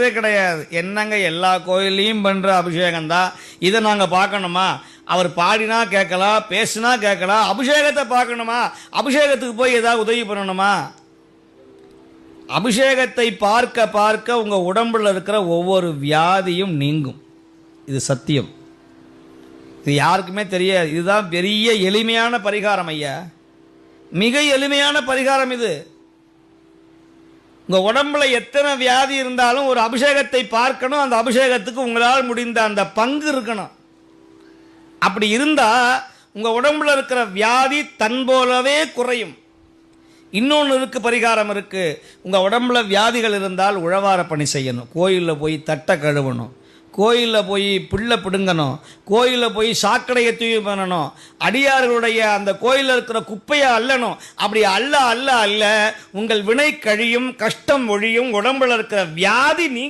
பார்க்கறதே கிடையாது. என்னங்க எல்லா கோயில்லையும் பண்ணுற அபிஷேகம் தான் இதை நாங்கள் பார்க்கணுமா? அவர் பாடினா கேட்கலாம் பேசுனா கேட்கலாம் அபிஷேகத்தை பார்க்கணுமா? அபிஷேகத்துக்கு போய் ஏதாவது உதவி பண்ணணுமா? அபிஷேகத்தை பார்க்க பார்க்க உங்கள் உடம்புல இருக்கிற ஒவ்வொரு வியாதியும் நீங்கும். இது சத்தியம். இது யாருக்குமே தெரியாது. இதுதான் பெரிய எளிமையான பரிகாரம் ஐயா. மிக எளிமையான பரிகாரம் இது. உங்கள் உடம்புல எத்தனை வியாதி இருந்தாலும் ஒரு அபிஷேகத்தை பார்க்கணும். அந்த அபிஷேகத்துக்கு உங்களால் முடிந்த அந்த பங்கு இருக்கணும். அப்படி இருந்தால் உங்கள் உடம்புல இருக்கிற வியாதி தன் போலவே குறையும். இன்னொன்று இருக்குது பரிகாரம் இருக்குது உங்கள் உடம்புல வியாதிகள் இருந்தால் உழவார பணி செய்யணும். கோயிலில் போய் தட்டை கழுவணும். கோயிலில் போய் புல்லை பிடுங்கணும். கோயிலில் போய் சாக்கடையை தூய் பண்ணணும். அடியார்களுடைய அந்த கோயிலில் இருக்கிற குப்பையை அள்ளணும் அப்படி அல்ல அல்ல அல்ல உங்கள் வினை கழியும் கஷ்டம் ஒழியும் உடம்புல இருக்கிற வியாதி நீ